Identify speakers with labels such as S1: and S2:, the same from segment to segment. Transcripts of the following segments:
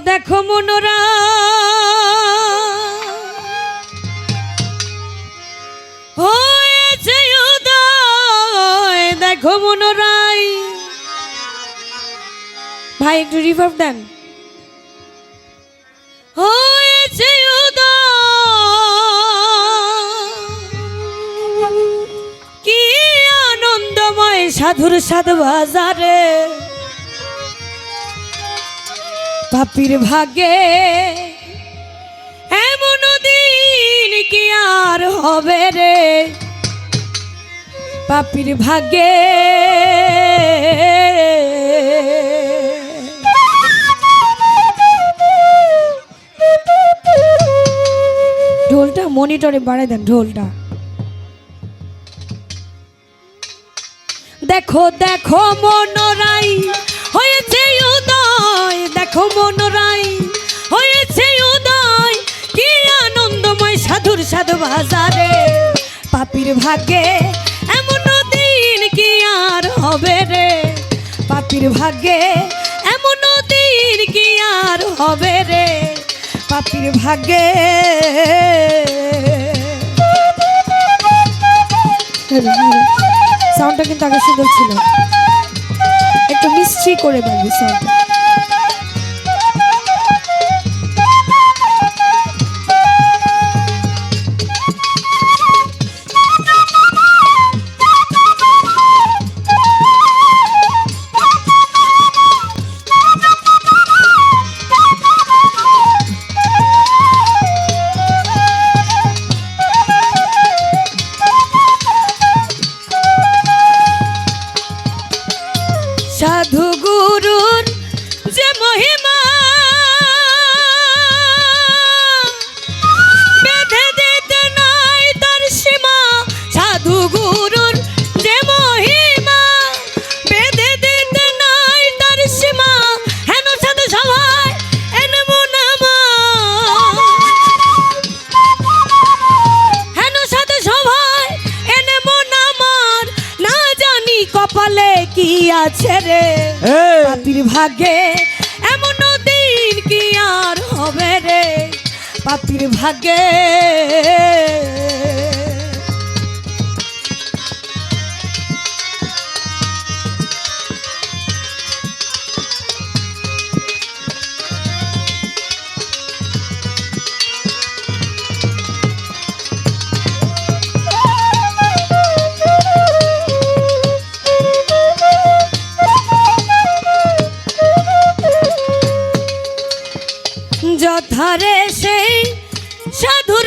S1: দেখো মনোরা। হয়েছে উদয়, দেখো মনোরাই। ভাই, একটু রিভার্ভ দেন। হয়েছে কি আনন্দময় সাধুর সাধু বাজারে। পাপির ভাগে, এমন দিন কি আর হবে রে? পাপির ভাগে, ঢোলটা মনিটরে বাড়ায় দেন, ঢোলটা। দেখো দেখো মনোরাই দেখো মনোরাই হয়েছে উদয়, কি আনন্দময় সাধুর সাধু বাজারে। পাপির ভাগ্যে এমন দিন কি আর হবে রে? পাপির ভাগ্যে এমন দিন কি আর হবে রে? পাপির ভাগ্যে সাউন্ডটা কিন্তু আগে সুন্দর ছিল। একটু মিষ্টি করে বাজবে সাউন্ড আছে রে। পাপির ভাগে এমন দিন কি আর হবে রে? পাপির ভাগে যথারে সেই সাধুর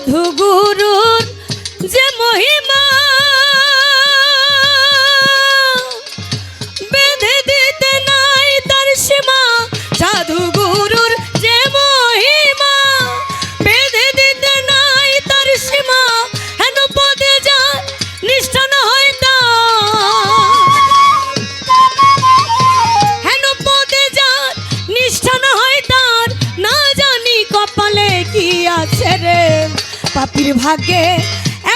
S1: সাধু ভাগ্যে,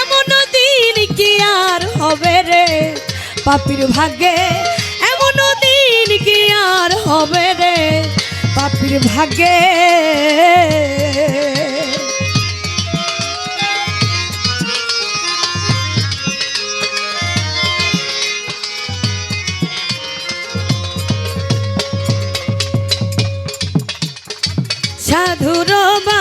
S1: এমন দিন কি আর হবে রে? পাপির ভাগ্যে, এমন দিন কি আর হবে রে? পাপির ভাগ্যে। সাধুর বা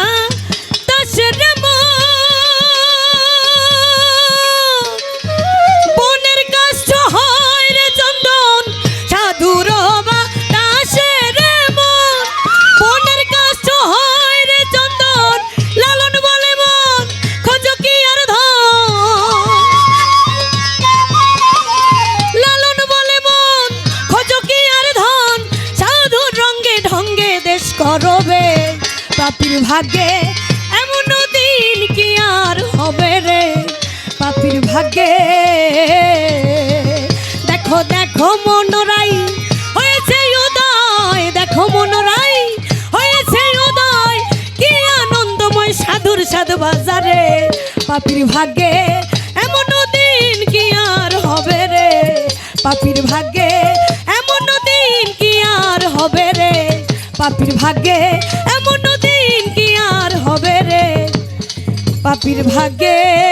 S1: ভাগ্যে এমন দিন কি আর হবে রে? পাপির ভাগ্যে। দেখো দেখো, মনোরাই হয়েছে উদয়। দেখো, মনোরাই হয়েছে উদয়। কি আনন্দময় সাধুর সাধু বাজারে। পাপির ভাগ্যে এমন দিন কি আর হবে রে? পাপির ভাগ্যে এমন দিন কি আর হবে রে? পাপির ভাগ্যে এমন পাপির ভাগ্যে